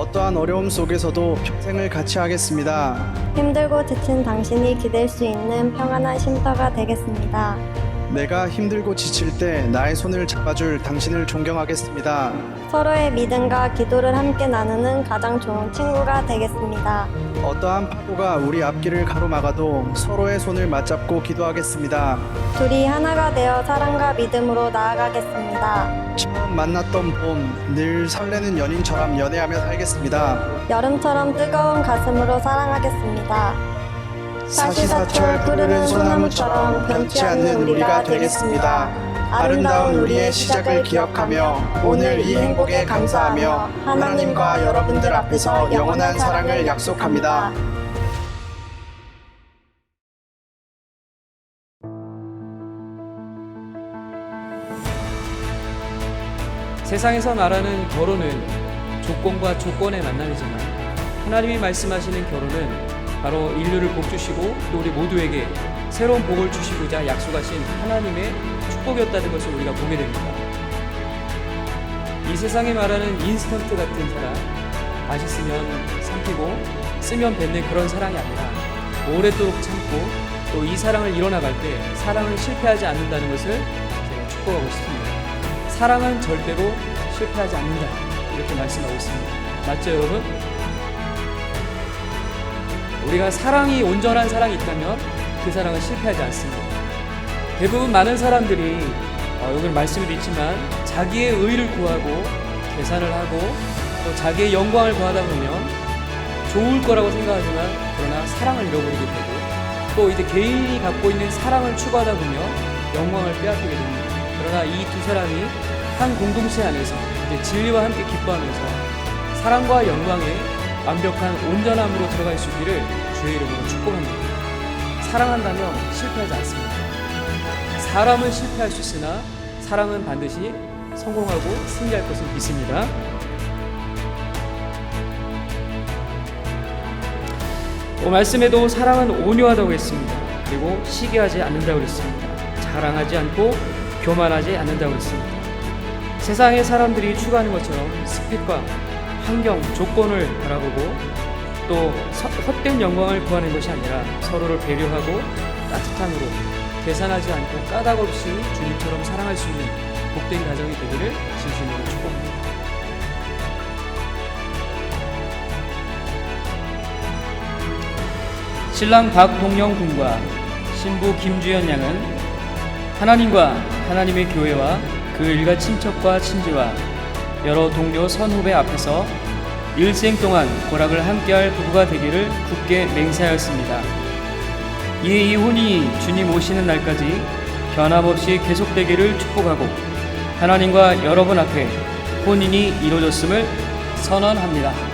어떠한 어려움 속에서도 평생을 같이 하겠습니다. 힘들고 지친 당신이 기댈 수 있는 평안한 쉼터가 되겠습니다. 내가 힘들고 지칠 때 나의 손을 잡아줄 당신을 존경하겠습니다. 서로의 믿음과 기도를 함께 나누는 가장 좋은 친구가 되겠습니다. 어떠한 파도가 우리 앞길을 가로막아도 서로의 손을 맞잡고 기도하겠습니다. 둘이 하나가 되어 사랑과 믿음으로 나아가겠습니다. 처음 만났던 봄, 늘 설레는 연인처럼 연애하며 살겠습니다. 여름처럼 뜨거운 가슴으로 사랑하겠습니다. 사시사철 푸르른 소나무처럼 변치 않는 우리가 되겠습니다. 아름다운 우리의 시작을 기억하며 오늘 이 행복에 감사하며 하나님과 여러분들 앞에서 영원한 사랑을 약속합니다. 세상에서 말하는 결혼은 조건과 조건의 만남이지만 하나님이 말씀하시는 결혼은 바로 인류를 복주시고 또 우리 모두에게 새로운 복을 주시고자 약속하신 하나님의 축복이었다는 것을 우리가 보게 됩니다. 이 세상에 말하는 인스턴트 같은 사랑, 맛있으면 삼키고 쓰면 뱉는 그런 사랑이 아니라 오랫도록 참고 또 이 사랑을 이뤄나갈 때 사랑을 실패하지 않는다는 것을 제가 축복하고 싶습니다. 사랑은 절대로 실패하지 않는다. 이렇게 말씀하고 있습니다. 맞죠, 여러분? 우리가 사랑이 온전한 사랑이 있다면 그 사랑은 실패하지 않습니다. 대부분 많은 사람들이 어, 여기 말씀이 있지만 자기의 의를 구하고 계산을 하고 또 자기의 영광을 구하다 보면 좋을 거라고 생각하지만 그러나 사랑을 잃어버리게 되고 또 이제 개인이 갖고 있는 사랑을 추구하다 보면 영광을 빼앗기게 됩니다. 그러나 이 두 사람이 한 공동체 안에서 이제 진리와 함께 기뻐하면서 사랑과 영광의 완벽한 온전함으로 들어갈 수 있기를 주의 이름으로 축복합니다. 사랑한다면 실패하지 않습니다. 사람은 실패할 수 있으나 사랑은 반드시 성공하고 승리할 것을 믿습니다. 또 말씀에도 사랑은 온유하다고 했습니다. 그리고 시기하지 않는다고 했습니다. 자랑하지 않고 교만하지 않는다고 했습니다. 세상의 사람들이 추구하는 것처럼 스펙과 환경, 조건을 바라보고 또 서- 헛된 영광을 구하는 것이 아니라 서로를 배려하고 따뜻함으로 계산하지 않고 까닭 없이 주님처럼 사랑할 수 있는 복된 가정이 되기를 진심으로 축복합니다. 신랑 박동영 군과 신부 김주현 양은 하나님과 하나님의 교회와 그 일가 친척과 친지와 여러 동료 선후배 앞에서 일생 동안 고락을 함께할 부부가 되기를 굳게 맹세하였습니다. 이 이혼이 주님 오시는 날까지 변함없이 계속되기를 축복하고 하나님과 여러분 앞에 혼인이 이루어졌음을 선언합니다.